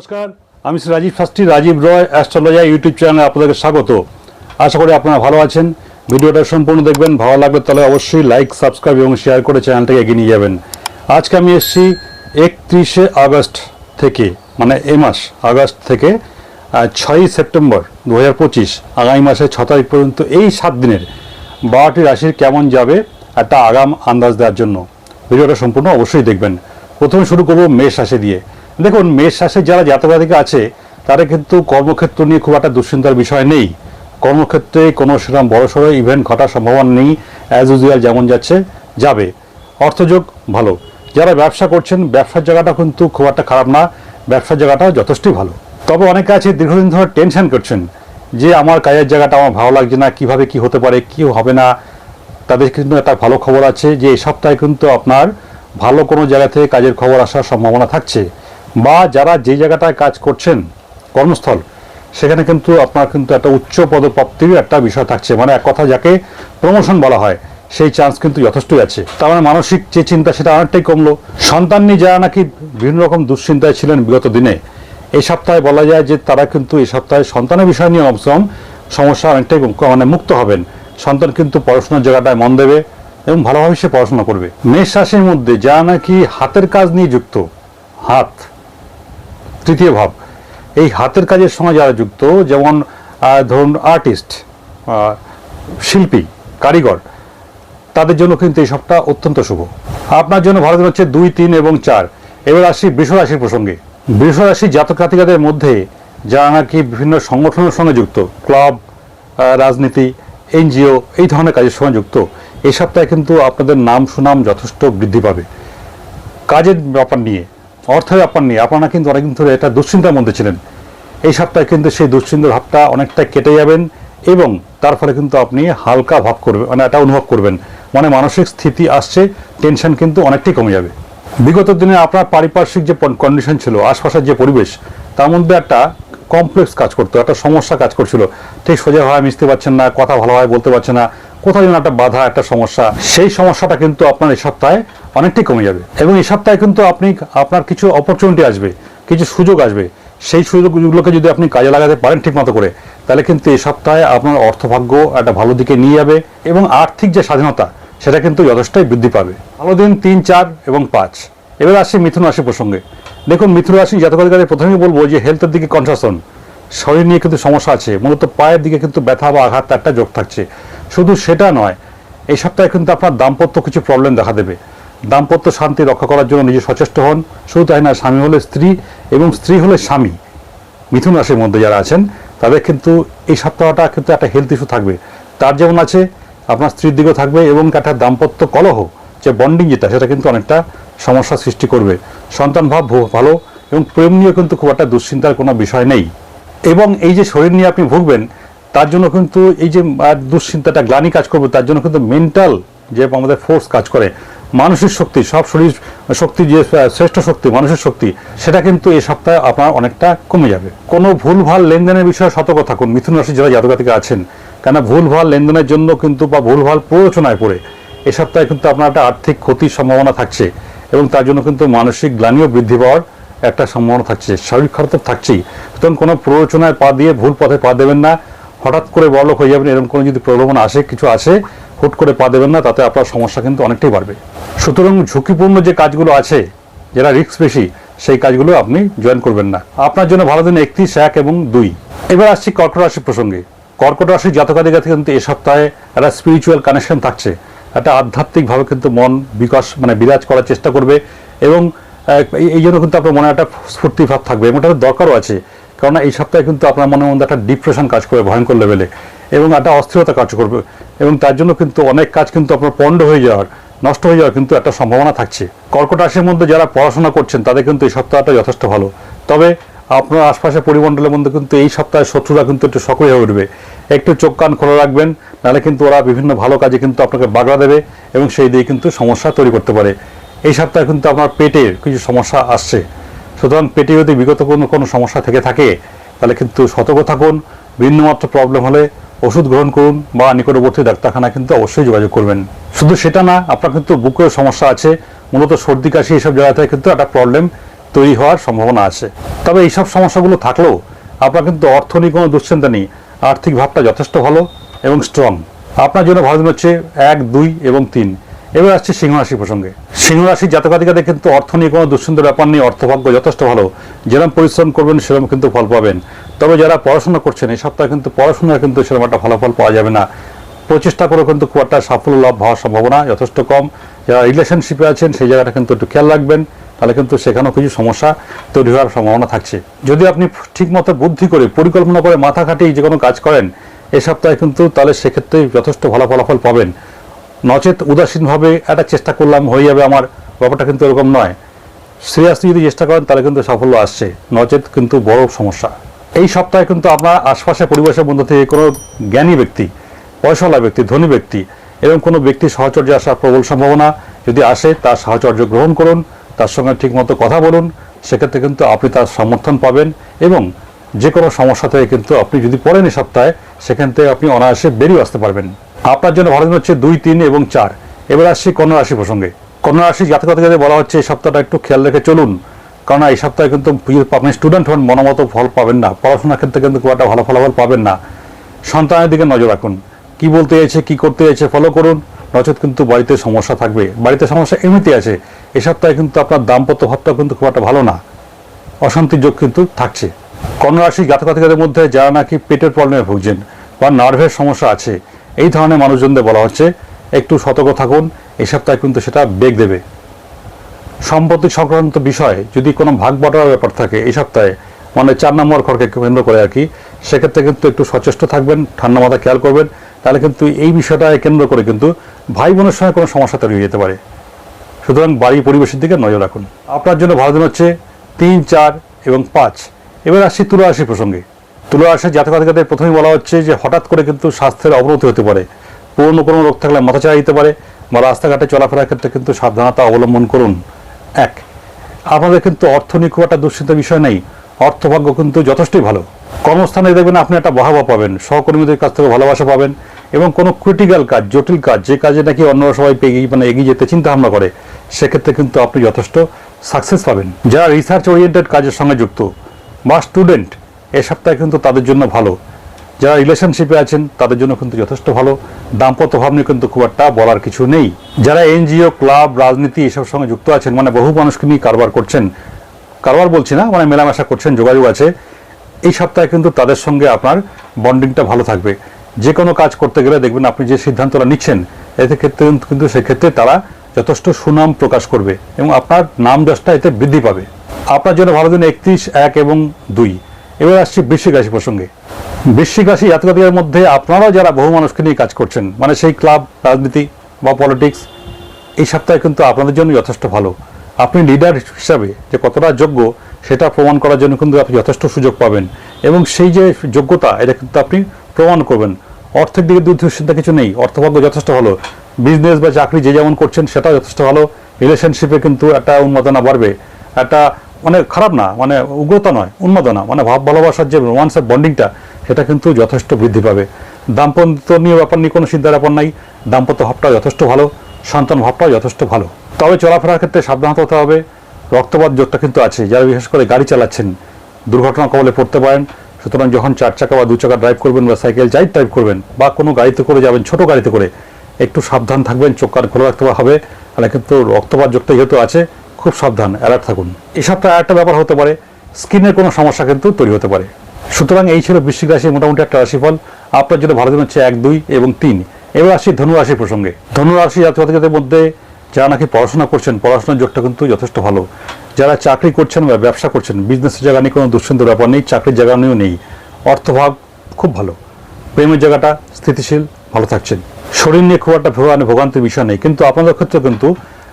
নমস্কার। আমি Shri Rajiv Shastri, Rajiv Roy, astrologer YouTube চ্যানেলে আপনাদেরকে স্বাগত। আশা করি আপনারা ভালো আছেন। ভিডিওটা সম্পূর্ণ দেখবেন, ভালো লাগবে তাহলে অবশ্যই লাইক সাবস্ক্রাইব এবং শেয়ার করে চ্যানেলটাকে এগিয়ে নিয়ে যাবেন। আজকে আমি এসেছি একত্রিশে আগস্ট থেকে মানে এ মাস, আগস্ট থেকে ছয়ই সেপ্টেম্বর দু হাজার পঁচিশ, আগামী মাসের ছ তারিখ পর্যন্ত এই সাত দিনের বারোটি রাশির কেমন যাবে একটা আগাম আন্দাজ দেওয়ার জন্য। ভিডিওটা সম্পূর্ণ অবশ্যই দেখবেন। প্রথমে শুরু করব মেষ রাশি দিয়ে। দেখুন, মেষ রাশির যারা জাতকাধিকা আছে, তারা কিন্তু কর্মক্ষেত্র নিয়ে খুব একটা দুশ্চিন্তার বিষয় নেই। কর্মক্ষেত্রে কোনো সেরকম বড় সড়ো ইভেন্ট ঘটার সম্ভাবনা নেই অ্যাজ ইউজুয়াল যেমন যাচ্ছে, যাবে। অর্থযোগ ভালো। যারা ব্যবসা করছেন, ব্যবসার জায়গাটা কিন্তু খুব একটা খারাপ না, ব্যবসার জায়গাটা যথেষ্টই ভালো। তবে অনেকে আছে, দীর্ঘদিন ধরে টেনশন করছেন যে আমার কাজের জায়গাটা আমার ভালো লাগছে না, কীভাবে কি হতে পারে, কি হবে না। তাদের কিন্তু একটা ভালো খবর আছে যে, এই সপ্তাহে কিন্তু আপনার ভালো কোনো জায়গা থেকে কাজের খবর আসার সম্ভাবনা থাকছে। বা যারা যে জায়গাটায় কাজ করছেন, কর্মস্থল, সেখানে কিন্তু আপনার কিন্তু একটা উচ্চ পদপ্রাপ্তির একটা বিষয় থাকছে। মানে এক কথা যাকে প্রমোশন বলা হয়, সেই চান্স কিন্তু যথেষ্টই আছে। তার মানে মানসিক যে চিন্তা, সেটা অনেকটাই কমলো। সন্তান নিয়ে যারা নাকি বিভিন্ন রকম দুশ্চিন্তায় ছিলেন বিগত দিনে, এই সপ্তাহে বলা যায় যে তারা কিন্তু এই সপ্তাহে সন্তানের বিষয় নিয়ে অবশ্য সমস্যা অনেকটাই মানে মুক্ত হবেন। সন্তান কিন্তু পড়াশোনার জায়গাটায় মন দেবে এবং ভালোভাবে সে পড়াশোনা করবে। মেষ রাশির মধ্যে যারা নাকি হাতের কাজ নিয়ে যুক্ত, হাত তৃতীয় ভাব, এই হাতের কাজের সঙ্গে যারা যুক্ত, যেমন ধরুন আর্টিস্ট শিল্পী, কারিগর, তাদের জন্য কিন্তু এই সপ্তাহ অত্যন্ত শুভ। আপনার জন্য ভারতের হচ্ছে দুই, তিন এবং চার। এবার আসি বৃষ রাশির প্রসঙ্গে। বৃষ রাশি জাতক জাতিকাদের মধ্যে যারা নাকি বিভিন্ন সংগঠনের সঙ্গে যুক্ত, ক্লাব রাজনীতি, এনজিও, এই ধরনের কাজের সঙ্গে যুক্ত এই সপ্তাহে কিন্তু আপনাদের নাম সুনাম যথেষ্ট বৃদ্ধি পাবে। কাজের ব্যাপার নিয়ে অর্থের ব্যাপার নিয়ে। আপনারা কিন্তু অনেকদিন ধরে এটা দুশ্চিন্তার মধ্যে ছিলেন। এই সপ্তাহে কিন্তু সেই দুশ্চিন্তার ভাবটা অনেকটা কেটে যাবেন এবং তার ফলে কিন্তু আপনি হালকা ভাব করবেন মানে এটা অনুভব করবেন। মানে মানসিক স্থিতি আসছে টেনশন কিন্তু অনেকটাই কমে যাবে। বিগত দিনে আপনার পারিপার্শ্বিক যে কন্ডিশন ছিল, আশপাশের যে পরিবেশ, তার মধ্যে একটা কমপ্লেক্স কাজ করতো, একটা সমস্যা কাজ করছিল। ঠিক সোজাভাবে মিশতে পারছেন না, কথা ভালোভাবে বলতে পারছেন না কোথাও যেন একটা বাধা, একটা সমস্যা, সেই সমস্যাটা কিন্তু আপনার এই সপ্তাহে অনেকটাই কমে যাবে। এবং এই সপ্তাহে কিন্তু আপনি, আপনার কিছু অপরচুনিটি আসবে, কিছু সুযোগ আসবে। সেই সুযোগগুলোকে যদি আপনি কাজে লাগাতে পারেন ঠিক মতো করে, তাহলে কিন্তু এই সপ্তাহে আপনার অর্থভাগ্য একটা ভালো দিকে নিয়ে যাবে এবং আর্থিক যে স্বাধীনতা, সেটা কিন্তু যথেষ্টই বৃদ্ধি পাবে। ভালো দিন তিন, চার এবং পাঁচ। এবার আসি মিথুন রাশি প্রসঙ্গে। দেখুন, মিথুন রাশি জাতকাধিকারে প্রথমেই বলব যে হেলথের দিকে কনসাসন শরীর নিয়ে কিন্তু সমস্যা আছে, মূলত পায়ের দিকে কিন্তু ব্যথা বা আঘাত, একটা যোগ থাকছে। শুধু সেটা নয়, এই সপ্তাহে কিন্তু আপনার দাম্পত্য কিছু প্রবলেম দেখা দেবে। দাম্পত্য শান্তি রক্ষা করার জন্য নিজে সচেষ্ট হন। শুধু তাই না স্বামী হলে স্ত্রী এবং স্ত্রী হলে স্বামী, মিথুন রাশির মধ্যে যারা আছেন, তাদের কিন্তু এই সপ্তাহটা কিন্তু একটা হেলথ ইস্যু থাকবে। তার যেমন আছে, আপনার স্ত্রীর দিকেও থাকবে এবং একটা দাম্পত্য কলহ, যে বন্ডিং যেটা, সেটা কিন্তু অনেকটা সমস্যা সৃষ্টি করবে। সন্তান ভাব ভালো এবং প্রেম নিয়ে কিন্তু খুব একটা দুশ্চিন্তার কোনো বিষয় নেই। এবং এই যে শরীর নিয়ে আপনি ভুগবেন তার জন্য কিন্তু এই যে দুশ্চিন্তাটা, গ্লানি কাজ করবে, তার জন্য কিন্তু মেন্টাল যে আমাদের ফোর্স কাজ করে, মানসিক শক্তি, সব শরীর শক্তি যে শ্রেষ্ঠ শক্তি মানুষের শক্তি, সেটা কিন্তু এই সপ্তাহে আপনার অনেকটা কমে যাবে। কোনো ভুলভাল লেনদেনের বিষয়ে সতর্ক থাকুন, মিথুন রাশি যারা জাতকাতিকা আছেন কেন ভুলভাল লেনদেনের জন্য কিন্তু বা ভুলভাল প্ররোচনায় পড়ে এই সপ্তাহে কিন্তু আপনার একটা আর্থিক ক্ষতির সম্ভাবনা থাকছে এবং তার জন্য কিন্তু মানসিক গ্লানিও বৃদ্ধি পাওয়ার একটা সম্ভাবনা থাকছে, শারীরিক খারাপ থাকছেই। সুতরাং কোনো প্ররোচনায় পা দিয়ে ভুল পথে পা দেবেন না হঠাৎ করে বড়লোক হয়ে যাবেন, এরকম কোনো যদি প্রলোভন আসে, কিছু আসে, হুট করে পা দেবেন না, তাতে আপনার সমস্যা কিন্তু অনেকটাই বাড়বে। সুতরাং ঝুঁকিপূর্ণ যে কাজগুলো আছে, যারা রিস্ক বেশি, সেই কাজগুলো আপনি জয়েন করবেন না। আপনার জন্য ভালো দিন একত্রিশ এক এবং দুই। এবার আসছি কর্কট রাশি প্রসঙ্গে। কর্কট রাশির জাতকাদিকা কিন্তু এ সপ্তাহে একটা স্পিরিচুয়াল কানেকশন থাকছে। একটা আধ্যাত্মিকভাবে কিন্তু মন বিকাশ মানে বিরাজ করার চেষ্টা করবে এবং এই- জন্য কিন্তু আপনার মনে একটা স্ফূর্তিভাব থাকবে এবং দরকারও আছে। কেননা এই সপ্তাহে কিন্তু আপনার মনের মধ্যে একটা ডিপ্রেশন কাজ করবে, ভয়ঙ্কর লেভেলে এবং একটা অস্থিরতা কাজ করবে, এবং তার জন্য কিন্তু অনেক কাজ কিন্তু আপনার পণ্ড হয়ে যাওয়ার, নষ্ট হয়ে যাওয়ার কিন্তু একটা সম্ভাবনা থাকছে। কর্কট রাশির মধ্যে যারা পড়াশোনা করছেন, তাদের কিন্তু এই সপ্তাহটা যথেষ্ট ভালো। তবে আপনার আশপাশের পরিমণ্ডলের মধ্যে কিন্তু এই সপ্তাহে শত্রুরা কিন্তু একটু সক্রিয় হয়ে উঠবে। একটু চোখ কান খোলা রাখবেন, নাহলে কিন্তু ওরা বিভিন্ন ভালো কাজে কিন্তু আপনাকে বাগড়া দেবে, এবং সেই দিয়ে কিন্তু সমস্যা তৈরি করতে পারে। এই সপ্তাহে কিন্তু আপনার পেটের কিছু সমস্যা আসছে। সুতরাং পেটে যদি বিগত কোনো কোনো সমস্যা থেকে থাকে, তাহলে কিন্তু সতর্ক থাকুন। বিন্দুমাত্র প্রবলেম হলে ওষুধ গ্রহণ করুন বা নিকটবর্তী ডাক্তারখানা কিন্তু অবশ্যই যোগাযোগ করবেন। শুধু সেটা না, আপনার কিন্তু বুকের সমস্যা আছে। মূলত সর্দি, কাশি এইসব জায়গা থেকে কিন্তু একটা প্রবলেম তৈরি হওয়ার সম্ভাবনা আছে। তবে এইসব সমস্যাগুলো থাকলেও আপনার কিন্তু অর্থ নিয়ে কোনো দুশ্চিন্তা নেই। আর্থিক ভাবটা যথেষ্ট ভালো এবং স্ট্রং আপনার জন্য ভালো হচ্ছে এক, দুই এবং তিন। এবার আসছে সিংহ রাশি প্রসঙ্গে। সিংহ রাশি জাতকাধিকাদের কিন্তু অর্থ নিয়ে কোনো দুশ্চিন্তার ব্যাপার নেই, অর্থভাগ্য যথেষ্ট ভালো। যেরকম পরিশ্রম করবেন সেরকম কিন্তু ফল পাবেন। তবে যারা পড়াশোনা করছেন, এই সপ্তাহে কিন্তু পড়াশোনার কিন্তু সেরকম একটা ফলাফল পাওয়া যাবে না। প্রচেষ্টা করেও কিন্তু খুব একটা সাফল্য লাভ হওয়ার সম্ভাবনা যথেষ্ট কম। যারা রিলেশনশিপে আছেন, সেই জায়গাটা কিন্তু একটু খেয়াল রাখবেন। তাহলে কিন্তু সেখানেও কিছু সমস্যা তৈরি হওয়ার সম্ভাবনা থাকছে। যদি আপনি ঠিকমতো বুদ্ধি করে, পরিকল্পনা করে মাথা খাটিয়ে যে কোনো কাজ করেন এই সপ্তাহে কিন্তু তাহলে সেক্ষেত্রে যথেষ্ট ভালো ফলাফল পাবেন। নচেত উদাসীনভাবে একটা চেষ্টা করলাম, হয়ে যাবে আমার। ব্যাপারটা কিন্তু এরকম নয়। সিরিয়াসলি যদি চেষ্টা করেন, তাহলে কিন্তু সাফল্য আসছে। নচেত কিন্তু বড় সমস্যা। এই সপ্তাহে কিন্তু আপনার আশপাশে পরিবেশের মধ্যে থেকে কোনো জ্ঞানী ব্যক্তি, পয়সাওয়ালা ব্যক্তি, ধনী ব্যক্তি, এবং কোনো ব্যক্তি সাহচর্যে আসার প্রবল সম্ভাবনা যদি আসে, তার সাহচর্য গ্রহণ করুন, তার সঙ্গে ঠিকমতো কথা বলুন, সেক্ষেত্রে কিন্তু আপনি তার সমর্থন পাবেন এবং যে কোনো সমস্যা থেকে কিন্তু আপনি যদি পড়েন এই সপ্তাহে, সেখান থেকে আপনি অনায়াসে বেরিয়ে আসতে পারবেন। আপনার জন্য ভালো দিন হচ্ছে দুই, তিন এবং চার। এবার আসছি কন্যা রাশি প্রসঙ্গে। কন্যা রাশি যাতে বলা হচ্ছে, এই সপ্তাহটা একটু খেয়াল রেখে চলুন। কারণ এই সপ্তাহে কিন্তু আপনি স্টুডেন্ট হন, মনোমতো ফল পাবেন না। পড়াশোনার ক্ষেত্রে কিন্তু খুব একটা ভালো ফলাফল পাবেন না। সন্তানের দিকে নজর রাখুন। কি বলতে চাইছে, কি করতে চাইছে ফলো করুন। নচেত কিন্তু বাড়িতে সমস্যা থাকবে। বাড়িতে সমস্যা এমনিতে আছে। এ সপ্তাহে কিন্তু আপনার দাম্পত্য ভাবটা কিন্তু খুব একটা ভালো না। অশান্তির যোগ কিন্তু থাকছে। কর্ণরাশি জাতকাতিকাদের মধ্যে যারা নাকি পেটের প্রবলেমে ভুগছেন বা নার্ভের সমস্যা আছে এই ধরনের মানুষজনদের বলা হচ্ছে, একটু সতর্ক থাকুন, এই সপ্তাহে কিন্তু সেটা বেগ দেবে। সম্পত্তি সংক্রান্ত বিষয়ে যদি কোনো ভাগ বটার ব্যাপার থাকে এই সপ্তাহে মানে চার নম্বর ঘরকে কেন্দ্র করে আর কি, সেক্ষেত্রে কিন্তু একটু সচেষ্ট থাকবেন, ঠান্ডা মাথা খেয়াল করবেন, তাহলে কিন্তু এই বিষয়টা কেন্দ্র করে কিন্তু ভাই বোনের সঙ্গে কোনো সমস্যা তৈরি হয়ে যেতে পারে। সুতরাং বাড়ি পরিবেশের দিকে নজর রাখুন। আপনার জন্য ভালো দিন হচ্ছে, তিন, চার এবং পাঁচ। এবার আসছি তুলা রাশি প্রসঙ্গে। তুলা রাশির জাতকাধিকাদের প্রথমেই বলা হচ্ছে যে হঠাৎ করে কিন্তু স্বাস্থ্যের অবনতি হতে পারে। পুরনো কোনো রোগ থাকলে মাথা চাড়া দিতে পারে বা রাস্তাঘাটে চলাফেরার ক্ষেত্রে কিন্তু সাবধানতা অবলম্বন করুন। এক, আপনাদের কিন্তু অর্থ খুব একটা দুশ্চিন্তার বিষয় নেই। অর্থভাগ্য কিন্তু যথেষ্টই ভালো। কর্মস্থানে দেখবেন আপনি একটা বাহাবা পাবেন। সহকর্মীদের কাছ থেকে ভালোবাসা পাবেন এবং কোনো ক্রিটিক্যাল কাজ, জটিল কাজ, যে কাজে নাকি অন্য সবাই এগিয়ে মানে এগিয়ে যেতে চিন্তা ভাবনা করে, সেক্ষেত্রে কিন্তু আপনি যথেষ্ট সাকসেস পাবেন। যারা রিসার্চ ওরিয়েন্টেড কাজের সঙ্গে যুক্ত বা স্টুডেন্ট এ সপ্তাহে কিন্তু তাদের জন্য ভালো। যারা রিলেশনশিপে আছেন, তাদের জন্য কিন্তু যথেষ্ট ভালো। দাম্পত্য ভাব নিয়ে কিন্তু খুব একটা বলার কিছু নেই। যারা এনজিও, ক্লাব, রাজনীতি এসব সঙ্গে যুক্ত আছেন মানে বহু মানুষকে নিয়ে কারবার করছেন, কারবার বলছি না মানে মেলামেশা করছেন, যোগাযোগ আছে, এই সপ্তাহে কিন্তু তাদের সঙ্গে আপনার বন্ডিংটা ভালো থাকবে। যে কোনো কাজ করতে গেলে দেখবেন আপনি যে সিদ্ধান্তটা নিচ্ছেন, এতে ক্ষেত্রে কিন্তু সেক্ষেত্রে তারা যথেষ্ট সুনাম প্রকাশ করবে এবং আপনার নাম যশটা এতে বৃদ্ধি পাবে। আপনার জন্য ভালো দিন একত্রিশ, এক এবং দুই। এবার আসছি বৃশ্চিক রাশি প্রসঙ্গে। বৃশ্চিক রাশি জাতকাদের মধ্যে আপনারা যারা বহু মানুষকে নিয়ে কাজ করছেন মানে সেই ক্লাব, রাজনীতি বা পলিটিক্স, এই সপ্তাহে কিন্তু আপনাদের জন্য যথেষ্ট ভালো। আপনি লিডার হিসাবে যে কতটা যোগ্য, সেটা প্রমাণ করার জন্য কিন্তু আপনি যথেষ্ট সুযোগ পাবেন এবং সেই যে যোগ্যতা, এটা কিন্তু আপনি প্রমাণ করবেন। অর্থের দিকে দুর্ধর্ষিতা কিছু নেই অর্থভাগ্য যথেষ্ট ভালো। বিজনেস বা চাকরি যে যেমন করছেন, সেটাও যথেষ্ট ভালো। রিলেশনশিপে কিন্তু একটা উন্মাদনা বাড়বে। একটা মানে খারাপ না মানে উগ্রতা নয়, উন্মাদনা মানে ভাব ভালোবাসার যে রোমান্সের বন্ডিংটা সেটা কিন্তু যথেষ্ট বৃদ্ধি পাবে। দাম্পত্য নিয়ে ব্যাপার নিয়ে কোনো চিন্তার ব্যাপার নাই, দাম্পত্য ভাবটাও যথেষ্ট ভালো, সন্তান ভাবটাও যথেষ্ট ভালো। তবে চলাফেরার ক্ষেত্রে সাবধান হতে হবে, রক্তপাত যোগটা কিন্তু আছে যারা বিশেষ করে গাড়ি চালাচ্ছেন, দুর্ঘটনা কবলে পড়তে পারেন, সুতরাং যখন চার চাকা বা দু চাকা ড্রাইভ করবেন বা সাইকেল যাই ড্রাইভ করবেন, বা কোনো গাড়িতে করে যাবেন, ছোট গাড়িতে করে, একটু সাবধান থাকবেন, চোখ কান খোলা রাখতে হবে, তাহলে কিন্তু রক্তপাত যোগটা যেহেতু আছে খুব সাবধান অ্যালার্ট থাকুন। এই সপ্তাহে একটা ব্যাপার হতে পারে, স্কিনের কোনো সমস্যা কিন্তু তৈরি হতে পারে। সুতরাং এই ছিল বৃশ্চিক রাশির মোটামুটি একটা রাশিফল। আপনার জন্য ভালো দিন হচ্ছে এক, দুই এবং তিন, এবার আসি ধনু রাশি প্রসঙ্গে। ধনু রাশি জাতকের মধ্যে যারা নাকি পড়াশোনা করছেন, পড়াশোনার যোগটা কিন্তু যথেষ্ট ভালো। যারা চাকরি করছেন বা ব্যবসা করছেন বিজনেসের জায়গা নিয়ে কোনো দুশ্চিন্তার ব্যাপার নেই, চাকরির জায়গা নিয়েও নেই। অর্থভাব খুব ভালো। প্রেমের জায়গাটা স্থিতিশীল, ভালো থাকছেন। শরীর নিয়ে খুব একটা ভোগান ভোগান্তির বিষয় নেই, কিন্তু আপনাদের ক্ষেত্রে কিন্তু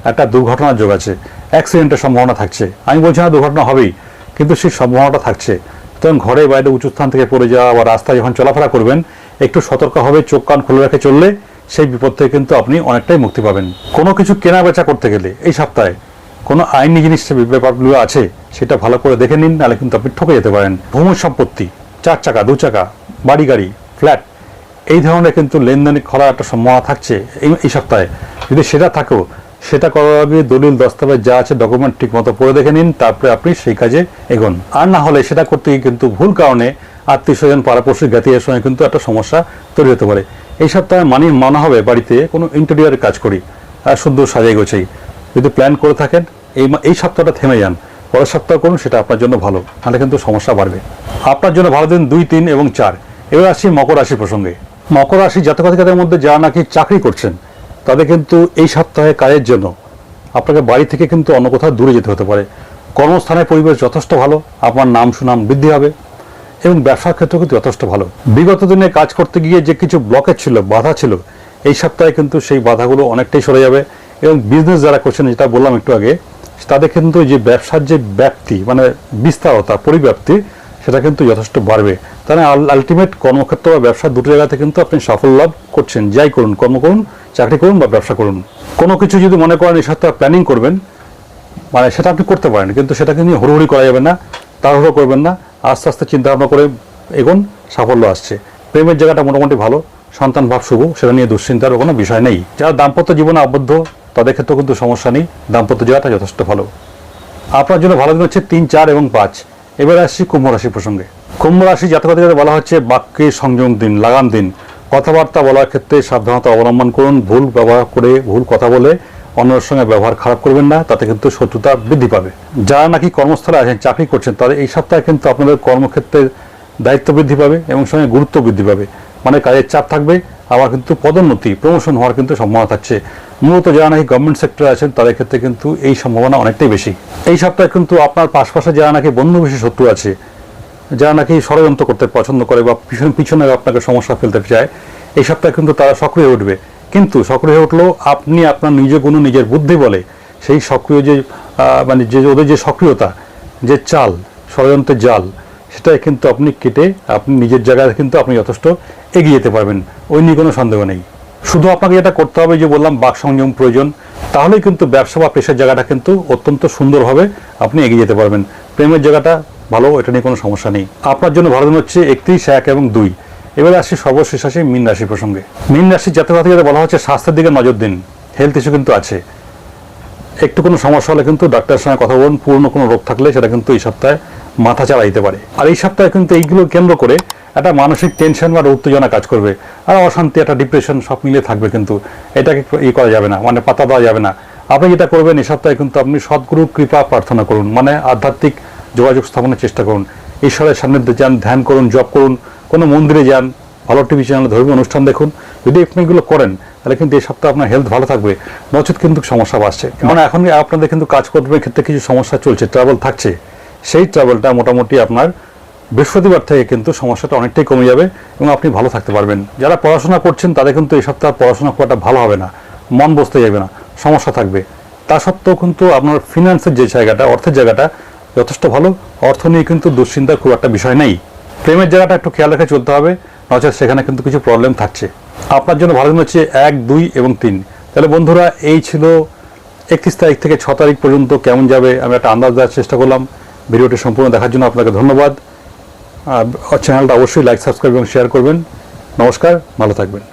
একটা দুর্ঘটনার যোগ আছে। অ্যাক্সিডেন্টের সম্ভাবনা থাকছে। আমি বলছি না দুর্ঘটনা হবেই, কিন্তু সেই সম্ভাবনাটা থাকছে। সুতরাং ঘরে বাইরে উঁচু স্থান থেকে পড়ে যাওয়া বা রাস্তায় যখন চলাফেরা করবেন, একটু সতর্ক হবে, চোখ কান খুলে রেখে চললে সেই বিপদ থেকে কিন্তু আপনি অনেকটাই মুক্তি পাবেন। কোনো কিছু কেনা বেচা করতে গেলে এই সপ্তাহে কোনো আইনি জিনিস ব্যাপারগুলো আছে, সেটা ভালো করে দেখে নিন, নাহলে কিন্তু আপনি ঠকে যেতে পারেন। ভূমি সম্পত্তি, চার চাকা, দু চাকা, বাড়ি, গাড়ি, ফ্ল্যাট, এই ধরনের কিন্তু লেনদেন করার একটা সম্ভাবনা থাকছে এই এই সপ্তাহে। যদি সেটা থাকেও সেটা করার আগে দলিল দস্তাবেজ যা আছে ডকুমেন্ট ঠিক মতো পড়ে দেখে নিন, তারপরে আপনি সেই কাজে এগোন। আর না হলে সেটা করতে গিয়ে কিন্তু ভুল কারণে আত্মীয় স্বজন পাড়াপড়শি জ্ঞাতির সঙ্গে কিন্তু একটা সমস্যা তৈরি হতে পারে। এই সপ্তাহে মানি মানা হবে বাড়িতে কোনো ইন্টেরিয়ারের কাজ করি আর শুদ্ধ সাজাই গোছাই। যদি প্ল্যান করে থাকেন, এই এই সপ্তাহটা থেমে যান। পরের সপ্তাহ করুন, সেটা আপনার জন্য ভালো। তাহলে কিন্তু সমস্যা বাড়বে। আপনার জন্য ভালো দিন দুই, তিন এবং চার। এবার আসি মকর রাশি প্রসঙ্গে। মকর রাশি জাতকাধিকাদের মধ্যে যারা নাকি চাকরি করছেন তাদের কিন্তু এই সপ্তাহে কাজের জন্য আপনাকে বাড়ি থেকে কিন্তু অন্য কোথাও দূরে যেতে হতে পারে। কর্মস্থানের পরিবেশ যথেষ্ট ভালো, আপনার নাম সুনাম বৃদ্ধি হবে এবং ব্যবসার ক্ষেত্রে কিন্তু যথেষ্ট ভালো। বিগত দিনে কাজ করতে গিয়ে যে কিছু ব্লকেজ ছিল, বাধা ছিল, এই সপ্তাহে কিন্তু সেই বাধাগুলো অনেকটাই সরে যাবে এবং বিজনেস যারা করছেন, যেটা বললাম একটু আগে, তাদের কিন্তু যে ব্যবসার যে ব্যাপ্তি মানে বিস্তারতা, পরিব্যাপ্তি সেটা কিন্তু যথেষ্ট বাড়বে। তাহলে আলটিমেট কর্মক্ষেত্র বা ব্যবসা দুটো জায়গাতে কিন্তু আপনি সাফল্য লাভ করছেন। যাই করুন, কর্ম করুন, চাকরি করুন বা ব্যবসা করুন। কোনো কিছু যদি মনে করেন এই সপ্তাহে প্ল্যানিং করবেন মানে সেটা আপনি করতে পারেন, কিন্তু সেটাকে নিয়ে হুড়োহুড়ি করা যাবে না, তাড়াহুড়ো করবেন না, আস্তে আস্তে চিন্তা ভাবনা করে এগোন, সাফল্য আসছে। প্রেমের জায়গাটা মোটামুটি ভালো, সন্তান ভাব শুভ, সেটা নিয়ে দুশ্চিন্তার কোনো বিষয় নেই। যারা দাম্পত্য জীবনে আবদ্ধ, তাদের ক্ষেত্রেও কিন্তু সমস্যা নেই। দাম্পত্য জায়গাটা যথেষ্ট ভালো। আপনার জন্য ভালো দিন হচ্ছে তিন, চার এবং পাঁচ। এবার আসছি কুম্ভ রাশি প্রসঙ্গে। কুম্ভ রাশি জাতকাদের বলা হচ্ছে বাক্যে সংযম দিন, লাগাম দিন। কথাবার্তা বলার ক্ষেত্রে সাবধানতা অবলম্বন করুন, ভুল ব্যবহার করে ভুল কথা বলে অন্যের সঙ্গে ব্যবহার খারাপ করবেন না, তাতে কিন্তু শত্রুতা বৃদ্ধি পাবে। যারা নাকি কর্মস্থলে আছেন, চাকরি করছেন, তাদের এই সপ্তাহে কিন্তু আপনাদের কর্মক্ষেত্রে দায়িত্ব বৃদ্ধি পাবে এবং সঙ্গে গুরুত্ব বৃদ্ধি পাবে। মানে কাজের চাপ থাকবে, আবার কিন্তু পদোন্নতি, প্রমোশন হওয়ার কিন্তু সম্ভাবনা থাকছে। মূলত যারা নাকি গভর্নমেন্ট সেক্টরে আছেন, তাদের ক্ষেত্রে কিন্তু এই সম্ভাবনা অনেকটাই বেশি। এই সপ্তাহে কিন্তু আপনার পাশপাশে যারা নাকি বন্ধু বেশি শত্রু আছে, যারা নাকি ষড়যন্ত্র করতে পছন্দ করে বা পিছনে পিছনে আপনাকে সমস্যা ফেলতে চায়, এই সপ্তাহে কিন্তু তারা সক্রিয় উঠবে। কিন্তু সক্রিয় হয়ে উঠলেও আপনি আপনার নিজ গুণ নিজের বুদ্ধি বলে সেই সক্রিয় যে মানে যে ওদের যে সক্রিয়তা, যে চাল, ষড়যন্ত্রের জাল সেটাই কিন্তু আপনি কেটে আপনি নিজের জায়গায় কিন্তু আপনি যথেষ্ট এগিয়ে যেতে পারবেন। ওই নিয়ে কোনো সন্দেহ নেই। শুধু আপনাকে যেটা করতে হবে যে বললাম, বাক সংযম প্রয়োজন, তাহলেই কিন্তু ব্যবসা বা পেশার জায়গাটা কিন্তু অত্যন্ত সুন্দরভাবে আপনি এগিয়ে যেতে পারবেন। প্রেমের জায়গাটা ভালো, এটা নিয়ে কোনো সমস্যা নেই। আপনার জন্য ভালো দিন হচ্ছে একত্রিশ, এক এবং দুই। এবার আসছি সর্বশেষ আসি মিন রাশি প্রসঙ্গে। মিন রাশি জাতীয় বলা হচ্ছে স্বাস্থ্যের দিকে নজর দিন। হেলথ ইস্যু কিন্তু আছে। একটু কোনো সমস্যা হলে কিন্তু ডাক্তারের সঙ্গে কথা বলুন পুরনো কোনো রোগ থাকলে সেটা কিন্তু এই সপ্তাহে মাথা চাড়া দিতে পারে। আর এই সপ্তাহে কিন্তু এইগুলো কেন্দ্র করে একটা মানসিক টেনশন বা উত্তেজনা কাজ করবে। আর অশান্তি, একটা ডিপ্রেশন সব মিলে থাকবে কিন্তু। এটাকে ই করা যাবে না মানে পাতা দেওয়া যাবে না। আপনি যেটা করবেন এই সপ্তাহে কিন্তু আপনি সদ্গুরুর কৃপা প্রার্থনা করুন মানে আধ্যাত্মিক যোগাযোগ স্থাপনের চেষ্টা করুন। ঈশ্বরের সান্নিধ্যে যান, ধ্যান করুন, জপ করুন, কোনো মন্দিরে যান ভালো টিভি চ্যানেলে ধর্মীয় অনুষ্ঠান দেখুন। যদি আপনি এগুলো করেন তাহলে কিন্তু এই সপ্তাহে আপনার হেলথ ভালো থাকবে। নচেত কিন্তু সমস্যা বাড়ছে। মানে এখন আপনাদের কিন্তু কাজকর্মের ক্ষেত্রে কিছু সমস্যা চলছে ট্রাভেল থাকছে। সেই ট্রাভেলটা মোটামুটি আপনার বৃহস্পতিবার থেকে কিন্তু সমস্যাটা অনেকটাই কমে যাবে এবং আপনি ভালো থাকতে পারবেন। যারা পড়াশোনা করছেন তাদের কিন্তু এই সপ্তাহে পড়াশোনা করাটা ভালো হবে না। মন বসতে যাবে না সমস্যা থাকবে। তা সত্ত্বেও কিন্তু আপনার ফিনান্সের যে জায়গাটা অর্থের জায়গাটা যথেষ্ট ভালো। অর্থ নিয়ে কিন্তু দুশ্চিন্তার খুব একটা বিষয় নেই। প্রেমের জায়গাটা একটু খেয়াল রেখে চলতে হবে। নচেত সেখানে কিন্তু কিছু প্রবলেম থাকছে। আপনার জন্য ভালো হচ্ছে এক, দুই এবং তিন। তাহলে বন্ধুরা, এই ছিল একত্রিশ তারিখ থেকে ছ তারিখ পর্যন্ত কেমন যাবে, আমি একটা আন্দাজ দেওয়ার চেষ্টা করলাম। ভিডিওটি সম্পূর্ণ দেখার জন্য আপনাকে ধন্যবাদ। চ্যানেলটা অবশ্যই লাইক সাবস্ক্রাইব এবং শেয়ার করবেন। নমস্কার, ভালো থাকবেন।